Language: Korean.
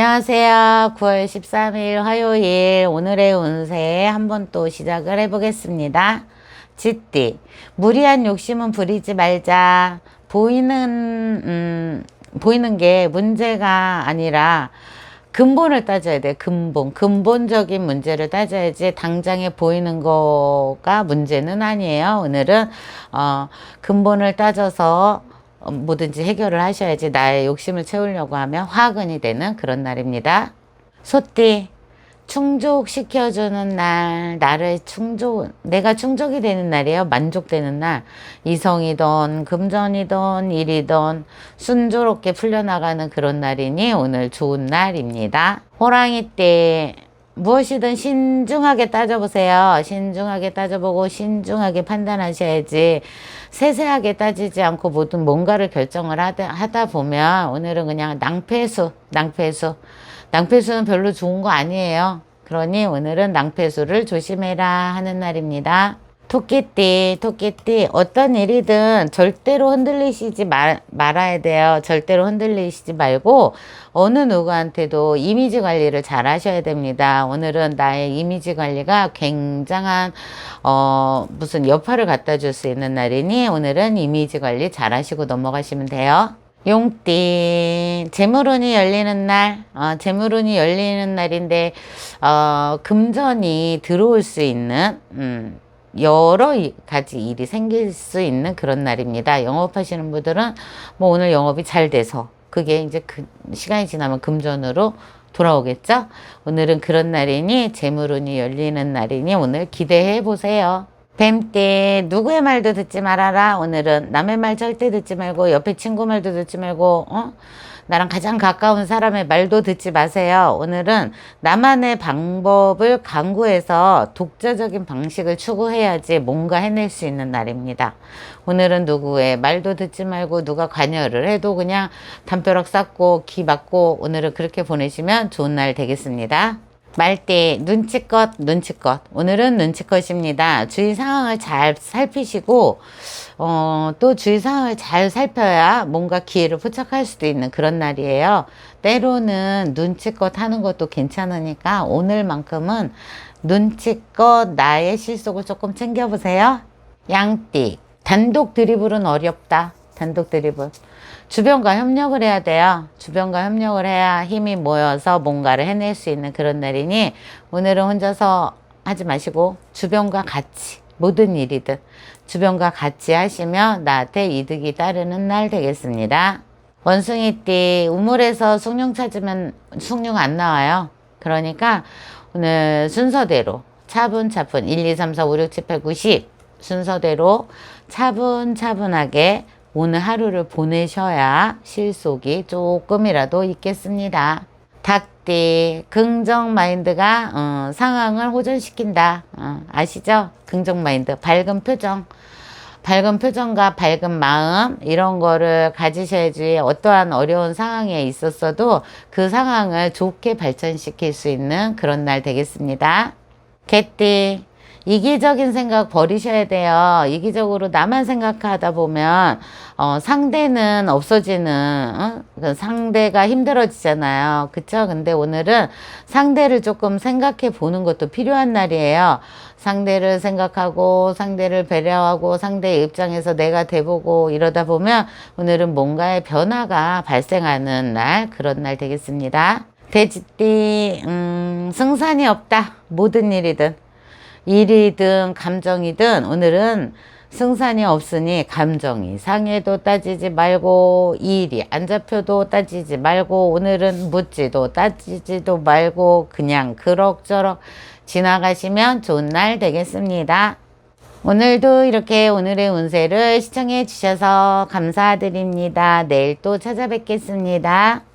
안녕하세요. 9월 13일 화요일 오늘의 운세 한번 또 시작을 해보겠습니다. 쥐띠 무리한 욕심은 부리지 말자. 보이는 음, 보이는 게 문제가 아니라 근본을 따져야 돼. 근본. 근본적인 문제를 따져야지 당장에 보이는 거가 문제는 아니에요. 오늘은 어, 근본을 따져서 어, 뭐든지 해결을 하셔야지 나의 욕심을 채우려고 하면 화근이 되는 그런 날입니다. 소띠 충족시켜주는 날, 나를 충족, 내가 충족이 되는 날이에요. 만족되는 날. 이성이든, 금전이든, 일이든, 순조롭게 풀려나가는 그런 날이니 오늘 좋은 날입니다. 호랑이 때, 무엇이든 신중하게 따져보세요. 신중하게 따져보고 신중하게 판단하셔야지 세세하게 따지지 않고 모든 뭔가를 결정을 하다, 하다 보면 오늘은 그냥 낭패수, 낭패수. 낭패수는 별로 좋은 거 아니에요. 그러니 오늘은 낭패수를 조심해라 하는 날입니다. 토끼띠, 토끼띠, 어떤 일이든 절대로 흔들리시지 말, 말아야 돼요. 절대로 흔들리시지 말고, 어느 누구한테도 이미지 관리를 잘 하셔야 됩니다. 오늘은 나의 이미지 관리가 굉장한, 어, 무슨 여파를 갖다 줄 수 있는 날이니, 오늘은 이미지 관리 잘 하시고 넘어가시면 돼요. 용띠 재물운이 열리는 날 어, 재물운이 열리는 날인데 어, 금전이 들어올 수 있는 음, 여러 이- 가지 일이 생길 수 있는 그런 날입니다. 영업하시는 분들은 뭐 오늘 영업이 잘 돼서 그게 이제 그 시간이 지나면 금전으로 돌아오겠죠. 오늘은 그런 날이니 재물운이 열리는 날이니 오늘 기대해 보세요. 뱀띠 누구의 말도 듣지 말아라. 오늘은 남의 말 절대 듣지 말고 옆에 친구 말도 듣지 말고 어? 나랑 가장 가까운 사람의 말도 듣지 마세요. 오늘은 나만의 방법을 강구해서 독자적인 방식을 추구해야지 뭔가 해낼 수 있는 날입니다. 오늘은 누구의 말도 듣지 말고 누가 관여를 해도 그냥 담벼락 쌓고 기 맞고 오늘은 그렇게 보내시면 좋은 날 되겠습니다. 말띠 눈치껏 눈치껏 오늘은 눈치껏입니다. 주위 상황을 잘 살피시고 어, 또 주위 상황을 잘 살펴야 뭔가 기회를 포착할 수도 있는 그런 날이에요. 때로는 눈치껏 하는 것도 괜찮으니까 오늘만큼은 눈치껏 나의 실속을 조금 챙겨보세요. 양띠 단독 드리블은 어렵다. 단독 드리블. 주변과 협력을 해야 돼요. 주변과 협력을 해야 힘이 모여서 뭔가를 해낼 수 있는 그런 날이니 오늘은 혼자서 하지 마시고 주변과 같이 모든 일이든 주변과 같이 하시면 나한테 이득이 따르는 날 되겠습니다. 원숭이띠 우물에서 숭늉 찾으면 숭늉 안 나와요. 그러니까 오늘 순서대로 차분차분 1, 2, 3, 4, 5, 6, 7, 8, 9, 10 순서대로 차분차분하게 오늘 하루를 보내셔야 실속이 조금이라도 있겠습니다. 닭띠 긍정 마인드가 어, 상황을 호전시킨다. 어, 아시죠? 긍정 마인드 밝은 표정. 밝은 표정과 밝은 마음 이런 거를 가지셔야지 어떠한 어려운 상황에 있었어도 그 상황을 좋게 발전시킬 수 있는 그런 날 되겠습니다. 개띠 이기적인 생각 버리셔야 돼요. 이기적으로 나만 생각하다 보면 어, 상대는 없어지는 어? 그 상대가 힘들어지잖아요. 그쵸? 근데 오늘은 상대를 조금 생각해 보는 것도 필요한 날이에요. 상대를 생각하고 상대를 배려하고 상대의 입장에서 내가 돼보고 이러다 보면 오늘은 뭔가의 변화가 발생하는 날 그런 날 되겠습니다. 돼지띠 음, 승산이 없다. 모든 일이든 일이든 감정이든 오늘은 승산이 없으니 감정이 상해도 따지지 말고 일이 안 잡혀도 따지지 말고 오늘은 묻지도 따지지도 말고 그냥 그럭저럭 지나가시면 좋은 날 되겠습니다. 오늘도 이렇게 오늘의 운세를 시청해 주셔서 감사드립니다. 내일 또 찾아뵙겠습니다.